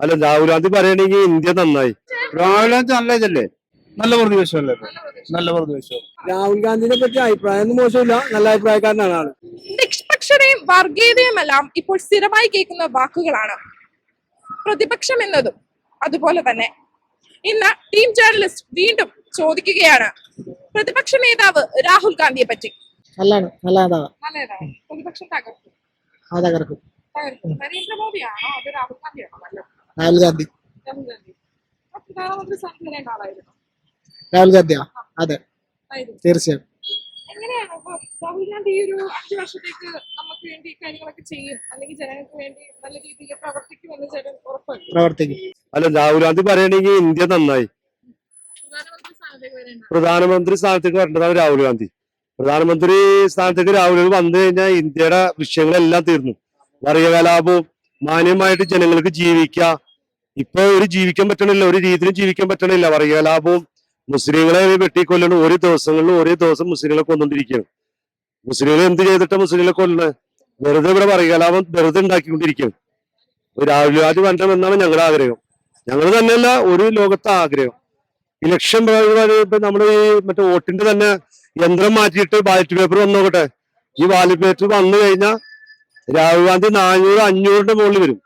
അല്ല രാഹുൽ ഗാന്ധി പറയണെങ്കിൽ ഇന്ത്യ നന്നായി. രാഹുൽ ഗാന്ധി നല്ല ഇതല്ലേ? നല്ല പ്രതിപക്ഷമല്ലേ? നല്ല പ്രതിപക്ഷം. രാഹുൽ ഗാന്ധിനെ പറ്റി അഭിപ്രായം ഒന്നും മോശമില്ല. നല്ല അഭിപ്രായക്കാരനാണ്. ആൾ നിഷ്പക്ഷതയും വർഗീയതയുമെല്ലാം ഇപ്പോൾ സ്ഥിരമായി കേൾക്കുന്ന വാക്കുകളാണ്. പ്രതിപക്ഷം എന്നതും അതുപോലെ തന്നെ. ഇന്ന് ടീം ജേർണലിസ്റ്റ് വീണ്ടും ചോദിക്കുകയാണ് പ്രതിപക്ഷ നേതാവ് രാഹുൽ ഗാന്ധിയെ പറ്റി. നല്ലതാണ് നല്ലതാ. നല്ലതാണ് പ്രതിപക്ഷം തകർക്കും. നരേന്ദ്രമോദിയാണോ അത് രാഹുൽ ഗാന്ധിയാണോ നല്ലത്? രാഹുൽ ഗാന്ധി. രാഹുൽ ഗാന്ധിയാ? അതെ. തീർച്ചയായും. എങ്ങനെയാണ്? രാഹുൽ ഗാന്ധി ഈ ഒരു അഞ്ചു വർഷത്തേക്ക് നമുക്ക് വേണ്ടി കാര്യങ്ങളൊക്കെ ചെയ്യും. അല്ലെങ്കിൽ ജനങ്ങൾക്ക് വേണ്ടി നല്ല രീതിയിൽ പ്രവർത്തിക്കുമെന്ന് ജനം ഉറപ്പുണ്ട് പ്രവർത്തിക്കും. അല്ല രാഹുൽ ഗാന്ധി പറയണെങ്കിൽ ഇന്ത്യ നന്നായി. പ്രധാനമന്ത്രി സ്ഥാനത്തേക്ക് വരേണ്ടതാണ് രാഹുൽ ഗാന്ധി. പ്രധാനമന്ത്രി സ്ഥാനത്തേക്ക് രാഹുൽ ഗാന്ധി വന്നു കഴിഞ്ഞാൽ ഇന്ത്യയുടെ വിഷയങ്ങളെല്ലാം തീർന്നു. വർഗ കലാപവും മാന്യമായിട്ട് ജനങ്ങൾക്ക് ജീവിക്കാം ഇപ്പൊ ഒരു ജീവിക്കാൻ പറ്റണില്ല ഒരു രീതിയിലും ജീവിക്കാൻ പറ്റണില്ല. വർഗ ലാഭവും മുസ്ലിങ്ങളെ വെട്ടിക്കൊല്ലണം. ഓരോ ദിവസങ്ങളിലും ഓരോ ദിവസം മുസ്ലിങ്ങളെ കൊന്നുകൊണ്ടിരിക്കുകയാണ് മുസ്ലിങ്ങളെ എന്ത് ചെയ്തിട്ട് മുസ്ലിങ്ങളെ കൊല്ലുന്നത് വെറുതെ ഇവിടെ വർഗ ലാഭം വെറുതെ ഉണ്ടാക്കിക്കൊണ്ടിരിക്കുകയാണ്. ഒരു ഗാന്ധി വരണമെന്നാണ് ഞങ്ങളുടെ ആഗ്രഹം. ഞങ്ങൾ തന്നെയല്ല ഒരു ലോകത്തെ ആഗ്രഹം. ഇലക്ഷൻ നമ്മൾ ഈ മറ്റേ വോട്ടിന്റെ തന്നെ യന്ത്രം മാറ്റിയിട്ട് ബാലറ്റ് പേപ്പർ വന്നു നോക്കട്ടെ ഈ ബാലറ്റ് പേപ്പർ വന്നു കഴിഞ്ഞാൽ രാഹുൽ ഗാന്ധി നാനൂറ് അഞ്ഞൂറിന്റെ മുകളിൽ വരും.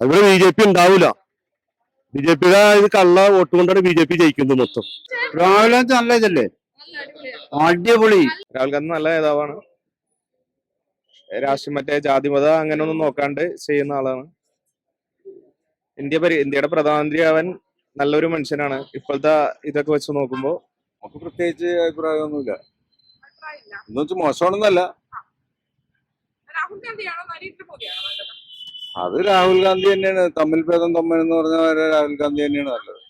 അവിടെ ബി ജെ പി ഉണ്ടാവൂല. ബി ജെ പിയുടെ ഇത് കള്ള വോട്ട് കൊണ്ടാണ് ബി ജെ പി ജയിക്കുന്നത് മൊത്തം. രാഹുൽ ഗാന്ധി നല്ല ഇതല്ലേ? അടിപൊളി. രാഹുൽ ഗാന്ധി നല്ല നേതാവാണ്. രാഷ്ട്രീയം മറ്റേ ജാതി മത അങ്ങനെ ഒന്നും നോക്കാണ്ട് ചെയ്യുന്ന ആളാണ്. ഇന്ത്യ പരി ഇന്ത്യയുടെ പ്രധാനമന്ത്രി അവൻ നല്ലൊരു മനുഷ്യനാണ്. ഇപ്പോഴത്തെ ഇതൊക്കെ വെച്ച് നോക്കുമ്പോ നമുക്ക് പ്രത്യേകിച്ച് അഭിപ്രായമൊന്നുമില്ല. അഭിപ്രായമില്ല എന്ന് വെച്ചാൽ മോശമാണെന്നല്ല. രാഹുൽ ഗാന്ധിയാണോ നരേന്ദ്രമോദിയാണോ നല്ലത്? അത് രാഹുൽ ഗാന്ധി തന്നെയാണ്. തമ്മിൽ ഭേദം തമ്മിൽ എന്ന് പറഞ്ഞ പോലെ രാഹുൽ ഗാന്ധി തന്നെയാണ് നല്ലത്.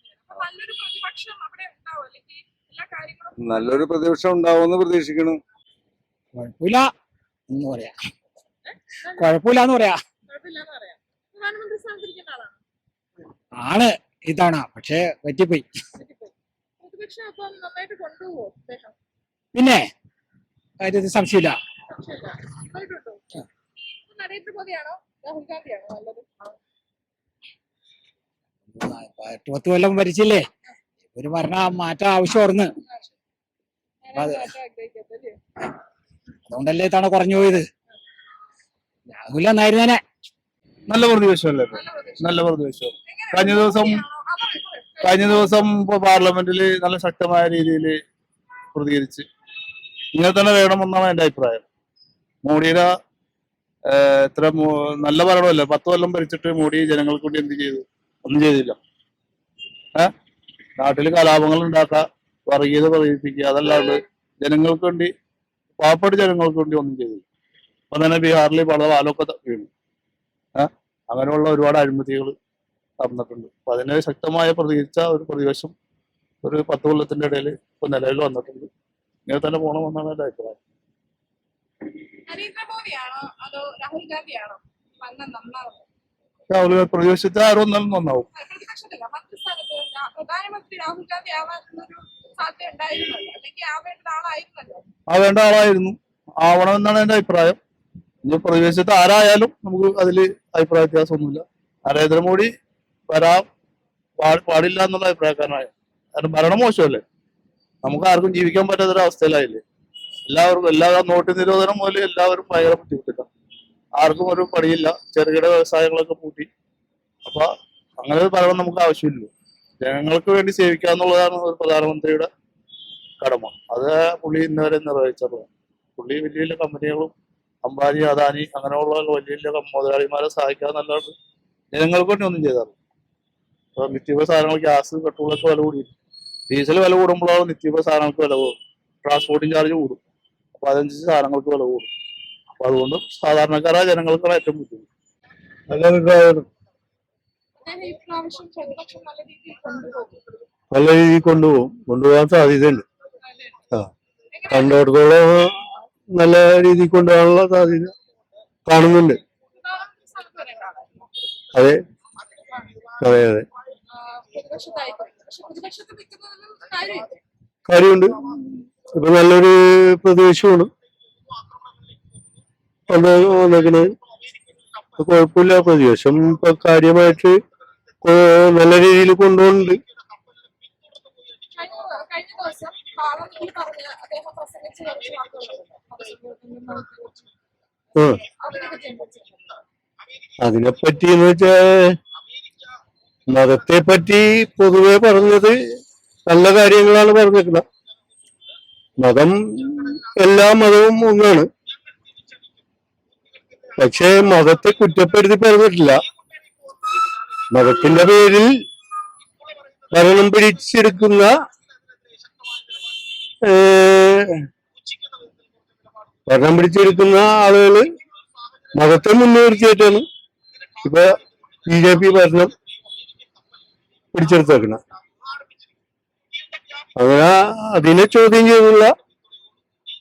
നല്ലൊരു പ്രതിപക്ഷം അവിടെ ഉണ്ടാവും അല്ലെങ്കിൽ എല്ലാ കാര്യങ്ങളും നല്ലൊരു പ്രതിപക്ഷം ഉണ്ടാവുമെന്ന് പ്രതീക്ഷിക്കണം കുഴപ്പമില്ല എന്ന് പറയാ. കുഴപ്പമില്ല എന്ന് പറയാ. കുഴപ്പമില്ലാന്ന് പറയാം. പ്രധാനമന്ത്രി സ്ഥാനത്തിരിക്കുന്ന ആളാണ്? ആണ്. ഇതാണ്. പക്ഷെ പറ്റിപ്പോയി. പ്രതിപക്ഷം അപ്പം നന്നായിട്ട് കൊണ്ടുപോകുമോ അദ്ദേഹം പിന്നെ കാര്യത്തിൽ സംശയമില്ല. രാഹുൽ ഗാന്ധിയാണോ നല്ലത്? എട്ട് പത്ത് കൊല്ലം ഭരിച്ചില്ലേ ഒരു ഭരണ മാറ്റം ആവശ്യം ഓർന്ന് മാറ്റാൻ ആഗ്രഹിക്കുന്നത് അല്ലേ? അതുകൊണ്ടല്ലേ ഇത്തവണ കുറഞ്ഞു പോയത്? രാഹുൽ എന്നായിരുന്നേനെ? നല്ല പ്രതിപക്ഷമല്ലേ? നല്ല പ്രതിപക്ഷം കഴിഞ്ഞ ദിവസം. കഴിഞ്ഞ ദിവസം ഇപ്പൊ പാർലമെന്റിൽ നല്ല ശക്തമായ രീതിയിൽ പ്രതികരിച്ച്. ഇങ്ങനെ തന്നെ വേണമെന്നാണ് എന്റെ അഭിപ്രായം. മോഡിയുടെ മോ- നല്ല ഭരണമല്ല? പത്ത് കൊല്ലം ഭരിച്ചിട്ട് മോഡി ജനങ്ങൾക്ക് വേണ്ടി എന്ത് ചെയ്തു? ഒന്നും ചെയ്തില്ല. ഏഹ് നാട്ടിൽ കലാപങ്ങൾ ഉണ്ടാക്കുക വർഗീയത പ്രകടിപ്പിക്കുക അതല്ലാണ്ട് ജനങ്ങൾക്ക് വേണ്ടി പാവപ്പെട്ട ജനങ്ങൾക്ക് വേണ്ടി ഒന്നും ചെയ്തില്ല. അപ്പൊ തന്നെ ബീഹാറിൽ പല ആലോക്കത്ത വീണു. ഏഹ് അങ്ങനെയുള്ള ഒരുപാട് അഴിമതികൾ നടന്നിട്ടുണ്ട്. അപ്പൊ അതിനെ ശക്തമായ പ്രതികരിച്ച ഒരു പ്രതിവശം ഒരു പത്ത് കൊല്ലത്തിന്റെ ഇടയിൽ ഇപ്പൊ നിലവിൽ വന്നിട്ടുണ്ട്. ഇങ്ങനെ തന്നെ പോകണമെന്നാണ് എന്റെ അഭിപ്രായം. നരേന്ദ്രമോദിയാണോ അതോ രാഹുൽ ഗാന്ധിയാണോ വന്ന നന്നാവുന്നത് രാഹുൽ പ്രതിപക്ഷത്തെ ആരും ഒന്നാലും നന്നാവും പ്രതിപക്ഷത്തില്ല മന്ത്രിസ്ഥാനത്ത് പ്രധാനമന്ത്രി രാഹുൽ ഗാന്ധി ആവാനുള്ളൊരു സാധ്യത ഉണ്ടായിരുന്നല്ലോ. അല്ലെങ്കിൽ ആവേണ്ട ആളായിരുന്നല്ലോ. ആവേണ്ട ആളായിരുന്നു. ആവണമെന്നാണ് എന്റെ അഭിപ്രായം. ഇനി പ്രതിപക്ഷത്ത് ആരായാലും നമുക്ക് അതിൽ അഭിപ്രായ വ്യത്യാസമൊന്നുമില്ല. നരേന്ദ്രമോദി വരാൻ പാടില്ല എന്നുള്ള അഭിപ്രായക്കാരനായ. കാരണം ഭരണം മോശമല്ലേ? നമുക്ക് ആർക്കും ജീവിക്കാൻ പറ്റാത്തൊരു അവസ്ഥയിലായില്ലേ എല്ലാവർക്കും എല്ലാ നോട്ട് നിരോധനം മൂലം എല്ലാവരും ഭയങ്കര ബുദ്ധിമുട്ടില്ല. ആർക്കും ഒരു പണിയില്ല. ചെറുകിട വ്യവസായങ്ങളൊക്കെ പൂട്ടി. അപ്പൊ അങ്ങനെ ഒരു ഭരണം നമുക്ക് ആവശ്യമില്ലല്ലോ ജനങ്ങൾക്ക് വേണ്ടി സേവിക്കുക എന്നുള്ളതാണ് ഒരു പ്രധാനമന്ത്രിയുടെ കടമ. അത് പുള്ളി ഇന്നുവരെ നിർവഹിച്ചിട്ടുള്ളത്. പുള്ളി വലിയ വലിയ കമ്പനികളും അംബാനി അദാനി അങ്ങനെയുള്ള വലിയ വലിയ മുതലാളിമാരെ സഹായിക്കാന്നല്ലാണ്ട് ജനങ്ങൾക്ക് വേണ്ടി ഒന്നും ചെയ്താറില്ല. ഇപ്പൊ നിത്യോപ സാധനങ്ങൾ ഗ്യാസ് പെട്രോളൊക്കെ വില കൂടി ഡീസൽ വില കൂടുമ്പോഴാണ് നിത്യോപ സാധനങ്ങൾക്ക് വില കൂടും ട്രാൻസ്പോർട്ടിങ് ചാർജ് കൂടും. അപ്പൊ അതനുസരിച്ച് സാധനങ്ങൾക്ക് വില കൂടും. അപ്പൊ അതുകൊണ്ട് സാധാരണക്കാരായ ജനങ്ങൾക്ക് ഏറ്റവും ബുദ്ധിമുട്ട്. നല്ല അഭിപ്രായമാണ് രീതിയിൽ കൊണ്ടുപോകും. കൊണ്ടുപോകാൻ സാധ്യതയുണ്ട്. ആ. കണ്ടോടത്തോളം നല്ല രീതിയിൽ കൊണ്ടുപോകാനുള്ള സാധ്യത കാണുന്നുണ്ട്. അതെ. അതെ അതെ. കാര്യമുണ്ട്. ഇപ്പൊ നല്ലൊരു പ്രദേശമാണ് വന്നേക്കണ്. കുഴപ്പമില്ല പ്രതിവേശം ഇപ്പൊ കാര്യമായിട്ട് നല്ല രീതിയിൽ കൊണ്ടുപോകുന്നുണ്ട്. അതിനെപ്പറ്റി എന്ന് വെച്ചാ മതത്തെ പറ്റി പൊതുവെ പറഞ്ഞത് നല്ല കാര്യങ്ങളാണ് പറഞ്ഞിരിക്കുന്നത് മതം എല്ലാ മതവും ഒന്നാണ്. പക്ഷേ മതത്തെ കുറ്റപ്പെടുത്തി പറഞ്ഞിട്ടില്ല. മതത്തിന്റെ പേരിൽ ഭരണം പിടിച്ചെടുക്കുന്ന ഭരണം പിടിച്ചെടുക്കുന്ന ആളുകൾ മതത്തെ മുൻനിർത്തിയിട്ടാണ് ഇപ്പൊ ബി ജെ പി ഭരണം പിടിച്ചെടുത്തേക്കണം. അങ്ങനെ അതിനെ ചോദ്യം ചെയ്തുള്ള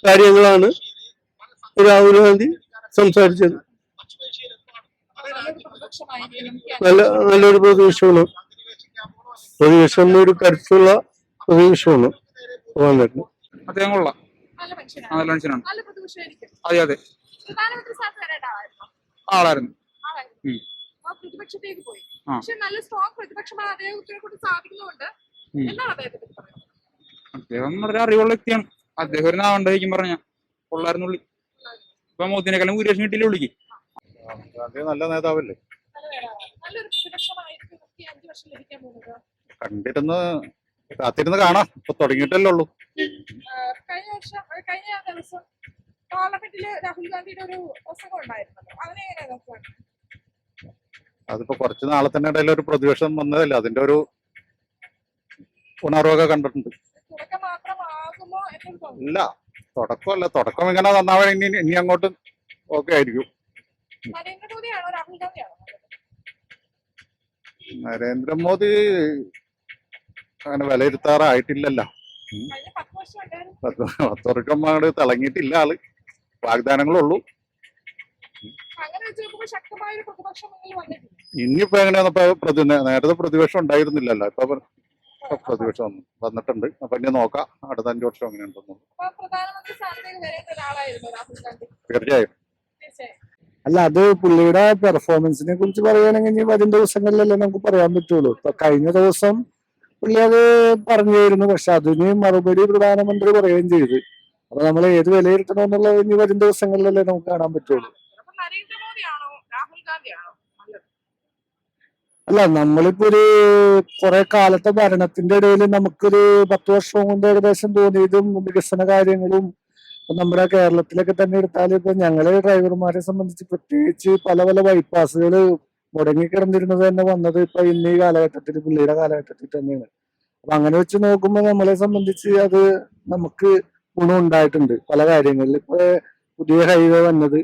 കാര്യങ്ങളാണ് രാഹുൽ ഗാന്ധി സംസാരിച്ചത്. നല്ല നല്ലൊരു പ്രതിപക്ഷമാണ് പ്രതിപക്ഷം ഒരു കരുത്തുള്ള പ്രതിപക്ഷമാണ് വന്നിട്ടുണ്ട് അദ്ദേഹം കൊള്ളാം നല്ല മനുഷ്യനാണ്. അതെ അതെ. ആളായിരുന്നു. പ്രതിപക്ഷത്തേക്ക് പോയി. പക്ഷെ നല്ല സ്ട്രോങ് പ്രതിപക്ഷമാണ്. അദ്ദേഹത്തിനെ കൊണ്ട് സാധിക്കുന്നുണ്ട് ഉം. എന്താണ് അദ്ദേഹത്തെ പറ്റി പറയുന്നത്? അദ്ദേഹം വളരെ അറിവുള്ള വ്യക്തിയാണ്. അദ്ദേഹം ഒരു നാവണ്ടായിരിക്കും പറഞ്ഞ. കൊള്ളായിരുന്നുള്ളി ഇപ്പൊ മോദിനെക്കാളും ഭൂരിപക്ഷം കിട്ടിയില്ല ഉള്ളിക്ക് നല്ല നേതാവല്ലേ? കണ്ടിരുന്ന് കാത്തിരുന്ന് കാണാം. ഇപ്പൊ തുടങ്ങിയിട്ടല്ലേ ഉള്ളൂ. ആ, കഴിഞ്ഞ വർഷം ആ, കഴിഞ്ഞ ദിവസം പാർലമെന്റിൽ രാഹുൽ ഗാന്ധിയുടെ ഒരു പ്രസംഗം ഉണ്ടായിരുന്നല്ലോ. അതിനെങ്ങനെയാ നോക്കുക? അതിപ്പോ കുറച്ച് നാളെ തന്നെ ഇടയിൽ ഒരു പ്രതിപക്ഷം വന്നതല്ലേ? അതിന്റെ ഒരു ഉണർവൊക്കെ കണ്ടിട്ടുണ്ട് തുടക്കം മാത്രമാകുമോ എന്നൊരു തോന്നുന്നു ഇല്ല തുടക്കമല്ല. തുടക്കം ഇങ്ങനെ തന്നാൽ ഇനി ഇനി അങ്ങോട്ട് ഓക്കെ ആയിരിക്കും? നരേന്ദ്രമോദി അങ്ങനെ വിലയിരുത്താറായിട്ടില്ലല്ലോ. പത്ത് പത്ത് തിളങ്ങിയിട്ടില്ല ആൾ. വാഗ്ദാനങ്ങളുള്ളൂ. ഇനിയിപ്പോ എങ്ങനെയാണ് പ്രതി നേരത്തെ പ്രതിപക്ഷം ഉണ്ടായിരുന്നില്ലല്ലോ. ഇപ്പൊ ഇപ്പൊ പ്രതിപക്ഷം വന്നു. വന്നിട്ടുണ്ട്. അപ്പൊ ഇനി നോക്കാം. അടുത്ത അഞ്ചു വർഷം അങ്ങനെ ഉണ്ടെന്നു തീർച്ചയായും. അല്ല അത് പുള്ളിയുടെ പെർഫോമൻസിനെ കുറിച്ച് പറയുകയാണെങ്കിൽ ഇനി വരും ദിവസങ്ങളിലല്ലേ നമുക്ക് പറയാൻ പറ്റുള്ളൂ. ഇപ്പൊ കഴിഞ്ഞ ദിവസം പുള്ളി അത് പറഞ്ഞിരുന്നു പക്ഷെ അതിന് മറുപടി പ്രധാനമന്ത്രി പറയുകയും ചെയ്തു. അപ്പൊ നമ്മൾ ഏത് വിലയിരുത്തണമെന്നുള്ളത് ഇനി വരും ദിവസങ്ങളിലല്ലേ നമുക്ക് കാണാൻ പറ്റുള്ളൂ അപ്പൊ നരേന്ദ്രമോദിയാണോ രാഹുൽ ഗാന്ധിയാണോ നല്ലത് അല്ല നമ്മളിപ്പോ ഒരു കുറെ കാലത്തെ ഭരണത്തിന്റെ ഇടയിൽ നമുക്കൊരു പത്ത് വർഷം കൊണ്ട് ഏകദേശം തോന്നിയതും വികസന കാര്യങ്ങളും നമ്മുടെ കേരളത്തിലൊക്കെ തന്നെ എടുത്താൽ ഇപ്പൊ ഞങ്ങളെ ഡ്രൈവർമാരെ സംബന്ധിച്ച് പ്രത്യേകിച്ച് പല പല ബൈപ്പാസുകൾ മുടങ്ങിക്കിടന്നിരുന്നത് തന്നെ വന്നത് ഇപ്പൊ ഇന്ന് ഈ കാലഘട്ടത്തിൽ പുള്ളിയുടെ കാലഘട്ടത്തിൽ തന്നെയാണ്. അപ്പൊ അങ്ങനെ വെച്ച് നോക്കുമ്പോൾ നമ്മളെ സംബന്ധിച്ച് അത് നമുക്ക് ഗുണം ഉണ്ടായിട്ടുണ്ട് പല കാര്യങ്ങളിൽ ഇപ്പൊ പുതിയ ഹൈവേ വന്നത്.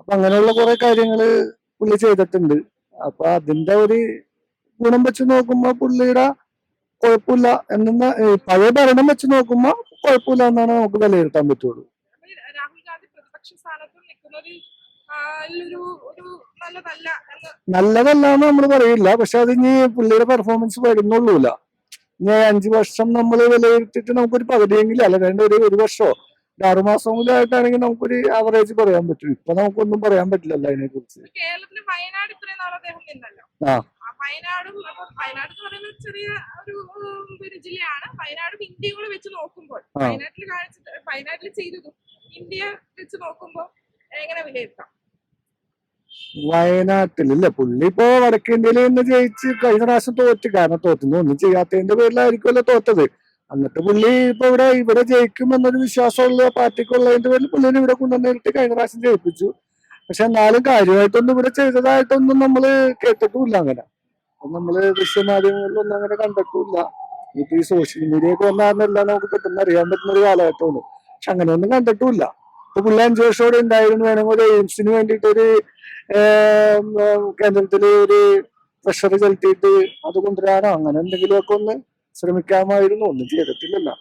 അപ്പൊ അങ്ങനെയുള്ള കുറെ കാര്യങ്ങൾ പുള്ളി ചെയ്തിട്ടുണ്ട്. അപ്പൊ അതിന്റെ ഒരു ഗുണം വെച്ച് നോക്കുമ്പോ പുള്ളിയുടെ കുഴപ്പമില്ല എന്ന പഴയ ഭരണം വെച്ച് നോക്കുമ്പോ കുഴപ്പമില്ല എന്നാണ് നമുക്ക് വിലയിരുത്താൻ പറ്റുള്ളൂ. നല്ലതല്ല എന്ന് നമ്മൾ നമ്മൾ പറയില്ല. പക്ഷെ അത് ഇനി പുള്ളിയുടെ പെർഫോമൻസ് വരുന്നുള്ളൂല ഇനി അഞ്ചു വർഷം നമ്മൾ വിലയിരുത്തിട്ട് നമുക്കൊരു പകുതിയെങ്കിലും അല്ല വേണ്ട ഒരു ഒരു വർഷമോ ആറുമാസം മുതലായിട്ടാണെങ്കിൽ നമുക്കൊരു ആവറേജ് പറയാൻ പറ്റും. ഇപ്പൊ നമുക്കൊന്നും പറയാൻ പറ്റില്ലല്ലോ അതിനെ കുറിച്ച് വയനാട് ഇത്രയും നാൾ അദ്ദേഹം നിന്നല്ലോ. ആ. വയനാടും അപ്പൊ വയനാട് എന്ന് പറയുന്നത് ചെറിയ ഒരു ജില്ലയാണ്. വയനാടും ഇന്ത്യയും കൂടെ വെച്ച് നോക്കുമ്പോൾ വയനാട്ടിൽ കാണിച്ചത് വയനാട്ടിൽ ചെയ്തതും ഇന്ത്യ വെച്ച് നോക്കുമ്പോൾ എങ്ങനെ വിലയിരുത്താം? പുള്ളി ഇപ്പോ വടക്കേന്ത്യയിൽ നിന്ന് ജയിച്ച് കഴിഞ്ഞ പ്രാവശ്യം തോറ്റ്. കാരണം തോറ്റുന്നു ഒന്നും ചെയ്യാത്തതിന്റെ പേരിലായിരിക്കുമല്ലോ തോറ്റത്. എന്നിട്ട് പുള്ളി ഇപ്പൊ ഇവിടെ ഇവിടെ ജയിക്കും എന്നൊരു വിശ്വാസമുള്ള പാർട്ടിക്കുള്ളതിന്റെ പേരിൽ പുള്ളിനെ ഇവിടെ കൊണ്ടുവന്നിട്ട് കഴിഞ്ഞ പ്രാവശ്യം ജയിപ്പിച്ചു. പക്ഷെ എന്നാലും കാര്യമായിട്ടൊന്നും ഇവിടെ ചെയ്തതായിട്ടൊന്നും നമ്മൾ കേട്ടിട്ടുമില്ല അങ്ങനെ. നമ്മൾ ദൃശ്യമാധ്യമങ്ങളിലൊന്നും അങ്ങനെ കണ്ടിട്ടില്ല ഇപ്പൊ ഈ സോഷ്യൽ മീഡിയ ഒക്കെ വന്നാലും നമുക്ക് പെട്ടെന്ന് അറിയാൻ പറ്റുന്ന ഒരു കാലഘട്ടമാണ്. പക്ഷെ അങ്ങനെയൊന്നും കണ്ടിട്ടുമില്ല. ഇപ്പൊ പുള്ളി അഞ്ചു വർഷം ഇവിടെ ഉണ്ടായിരുന്നു. വേണമെങ്കിൽ ഒരു എയിംസിന് വേണ്ടിയിട്ട് ഒരു കേന്ദ്രത്തിൽ ഒരു പ്രഷർ ചെലുത്തിയിട്ട് അത് കൊണ്ടുവരാനോ അങ്ങനെ എന്തെങ്കിലുമൊക്കെ ഒന്ന് ശ്രമിക്കാമായിരുന്നു. ഒന്നും ചെയ്തിട്ടില്ലല്ലോ.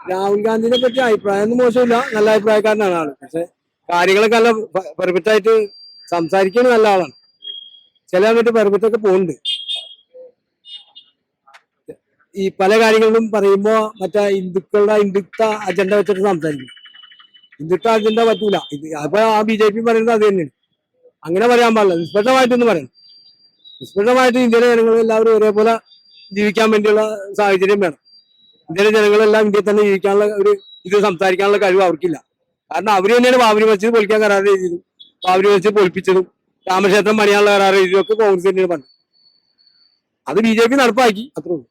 രാഹുൽ ഗാന്ധിനെ പറ്റി അഭിപ്രായം ഒന്നും മോശമില്ല. നല്ല അഭിപ്രായക്കാരനാണ് ആൾ. പക്ഷെ കാര്യങ്ങളൊക്കെ നല്ല പെർഫെക്റ്റ് ആയിട്ട് സംസാരിക്കുന്നത് നല്ല ആളാണ്. ചില സമയത്ത് പെർഫെക്റ്റ് ഒക്കെ പോകുന്നുണ്ട് ഈ പല കാര്യങ്ങളിലും പറയുമ്പോ മറ്റേ ഹിന്ദുക്കളുടെ ഹിന്ദുത്വ അജണ്ട വെച്ചിട്ട് സംസാരിക്കും. ഹിന്ദുത്വ അജണ്ട പറ്റൂല. ഇത് അപ്പൊ ആ ബി ജെ പി പറയുന്നത് അത് തന്നെയാണ്. അങ്ങനെ പറയാൻ പാടില്ല. നിഷ്പക്ഷമായിട്ടൊന്നും പറയണം നിഷ്പക്ഷമായിട്ട് ഇന്ത്യയിലെ ജനങ്ങൾ എല്ലാവരും ഒരേപോലെ ജീവിക്കാൻ വേണ്ടിയുള്ള സാഹചര്യം വേണം. ഇന്ത്യയിലെ ജനങ്ങളെല്ലാം ഇന്ത്യയിൽ തന്നെ ജീവിക്കാനുള്ള ഒരു ഇത് സംസാരിക്കാനുള്ള കഴിവ് അവർക്കില്ല. കാരണം അവർ തന്നെയാണ് ബാബരി മസ്ജിദ് പൊളിക്കാൻ കരാർ ചെയ്തതും ബാബരി മസ്ജിദ് പൊളിപ്പിച്ചതും രാമക്ഷേത്രം പണിയാനുള്ള കരാർ ചെയ്തതും ഒക്കെ കോൺഗ്രസ് തന്നെയാണ് പറഞ്ഞത് അത് ബി ജെ പി നടപ്പാക്കി അത്രേ ഉള്ളൂ.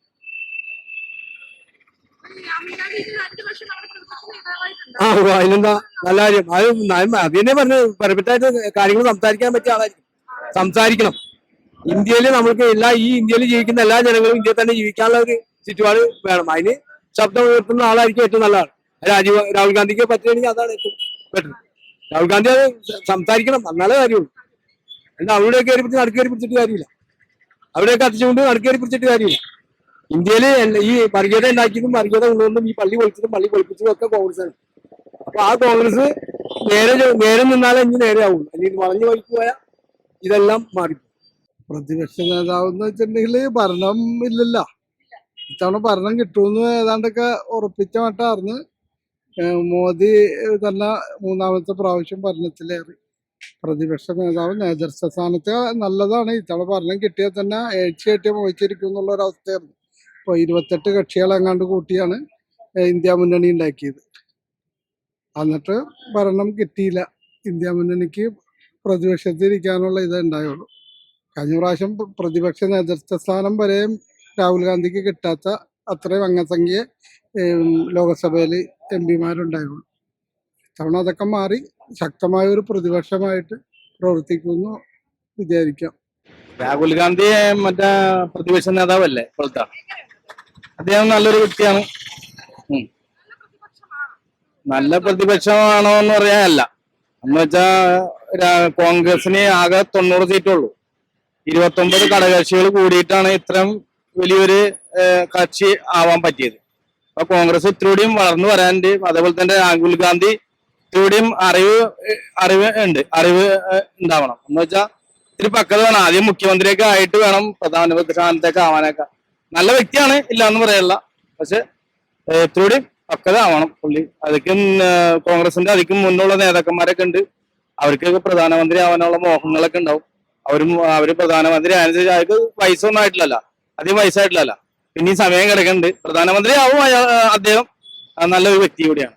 ആ അതിനെന്താ നല്ല കാര്യം. അത് അത് തന്നെ പറഞ്ഞത്. പെർഫെക്റ്റ് ആയിട്ട് കാര്യങ്ങൾ സംസാരിക്കാൻ പറ്റിയ ആളായിരിക്കും. സംസാരിക്കണം. ഇന്ത്യയിൽ നമുക്ക് എല്ലാ ഈ ഇന്ത്യയിൽ ജീവിക്കുന്ന എല്ലാ ജനങ്ങളും ഇന്ത്യയിൽ തന്നെ ജീവിക്കാനുള്ള ഒരു ചുറ്റുപാട് വേണം. അതിന് ശബ്ദം ഉയർത്തുന്ന ആളായിരിക്കും ഏറ്റവും നല്ലതാണ്. രാജീവ് രാഹുൽ ഗാന്ധിക്ക് പറ്റുകയാണെങ്കിൽ അതാണ് ഏറ്റവും ബെറ്റർ രാഹുൽ ഗാന്ധി അത് സംസാരിക്കണം എന്നാലേ കാര്യമുള്ളൂ. എന്നാൽ അവിടെ കയറി പിടിച്ച് നടുക്കേറി പിടിച്ചിട്ട് കാര്യമില്ല. അവിടെയൊക്കെ കത്തിച്ചുകൊണ്ട് നടുക്കേറി പിടിച്ചിട്ട് കാര്യമില്ല. ഇന്ത്യയിൽ ഈ വർഗീയത ഉണ്ടാക്കിയതും വർഗീയത കൊണ്ടുവന്നും ഈ പള്ളി പൊളിച്ചതും പള്ളി പൊളിപ്പിച്ചതും ഒക്കെ കോൺഗ്രസ് ആണ് അപ്പൊ ആ കോൺഗ്രസ് നേരെ നേരെ നിന്നാലേ ഇനി നേരെ ആവുള്ളൂ അല്ലെങ്കിൽ വളഞ്ഞു വഴിക്ക് പോയാൽ ഇതെല്ലാം മാറി പ്രതിപക്ഷ നേതാവ് എന്ന് വെച്ചിട്ടുണ്ടെങ്കിൽ ഭരണം ഇല്ലല്ലോ. ഇത്തവണ ഭരണം കിട്ടുമെന്ന് ഏതാണ്ടൊക്കെ ഉറപ്പിച്ച മട്ടാർന്ന് മോദി തന്നെ മൂന്നാമത്തെ പ്രാവശ്യം ഭരണത്തിലേറി. പ്രതിപക്ഷ നേതാവ് നേതൃത്വ സ്ഥാനത്ത് നല്ലതാണ്. ഇത്തവണ ഭരണം കിട്ടിയാൽ തന്നെ ഏഴ്ചയായിട്ട് മോഹിച്ചിരിക്കും എന്നുള്ള ഒരു അവസ്ഥയായിരുന്നു. ഇപ്പോൾ ഇരുപത്തെട്ട് കക്ഷികളെങ്ങാണ്ട് കൂട്ടിയാണ് ഇന്ത്യ മുന്നണി ഉണ്ടാക്കിയത്. എന്നിട്ട് ഭരണം കിട്ടിയില്ല. ഇന്ത്യ മുന്നണിക്ക് പ്രതിപക്ഷത്തിരിക്കാനുള്ള ഇത് ഉണ്ടായുള്ളൂ. കഴിഞ്ഞ പ്രാവശ്യം പ്രതിപക്ഷ നേതൃത്വ സ്ഥാനം വരെയും രാഹുൽ ഗാന്ധിക്ക് കിട്ടാത്ത അത്രയും അംഗസംഖ്യ ലോകസഭയിൽ എം പിമാരുണ്ടായുള്ളൂ. ഇത്തവണ അതൊക്കെ മാറി ശക്തമായ ഒരു പ്രതിപക്ഷമായിട്ട് പ്രവർത്തിക്കുമെന്ന് വിചാരിക്കാം. രാഹുൽ ഗാന്ധി മറ്റേ പ്രതിപക്ഷ നേതാവല്ലേ ഇപ്പോഴത്തെ? അദ്ദേഹം നല്ലൊരു വ്യക്തിയാണ്. നല്ല പ്രതിപക്ഷമാണോ എന്ന് പറയാനല്ല. എന്ന് വെച്ചാ കോൺഗ്രസിന് ആകെ തൊണ്ണൂറ് സീറ്റേ ഉള്ളൂ. ഇരുപത്തൊമ്പത് ഘടകകക്ഷികൾ കൂടിയിട്ടാണ് ഇത്രയും വലിയൊരു കക്ഷി ആവാൻ പറ്റിയത്. അപ്പൊ കോൺഗ്രസ് ഇത്രയും വളർന്നു വരാനുണ്ട്. അതേപോലെ തന്നെ രാഹുൽ ഗാന്ധി ഇത്രയും അറിവ് അറിവ് ഉണ്ട്. അറിവ് ഉണ്ടാവണം. എന്ന് വെച്ചാൽ ഇത്തിരി പക്കത് വേണം. ആദ്യം മുഖ്യമന്ത്രിയൊക്കെ ആയിട്ട് വേണം പ്രധാനമന്ത്രി സ്ഥാനത്തേക്ക് ആവാനൊക്കെ. നല്ല വ്യക്തിയാണ് ഇല്ല എന്ന് പറയല്ല. പക്ഷെ ഇത്രയും പക്കത ആവണം പുള്ളി. അതിക്കും കോൺഗ്രസിന്റെ അതിക്കും മുന്നുള്ള നേതാക്കന്മാരൊക്കെ ഉണ്ട്. അവർക്കൊക്കെ പ്രധാനമന്ത്രി ആവാനുള്ള മോഹങ്ങളൊക്കെ ഉണ്ടാവും. അവരും അവർ പ്രധാനമന്ത്രി അനുസരിച്ച് അവർക്ക് വയസ്സൊന്നും ആയിട്ടില്ലല്ല. അധികം വയസ്സായിട്ടില്ലല്ല. പിന്നെ ഈ സമയം കിടക്കുന്നുണ്ട്. പ്രധാനമന്ത്രി ആവും അദ്ദേഹം നല്ലൊരു വ്യക്തി കൂടിയാണ്.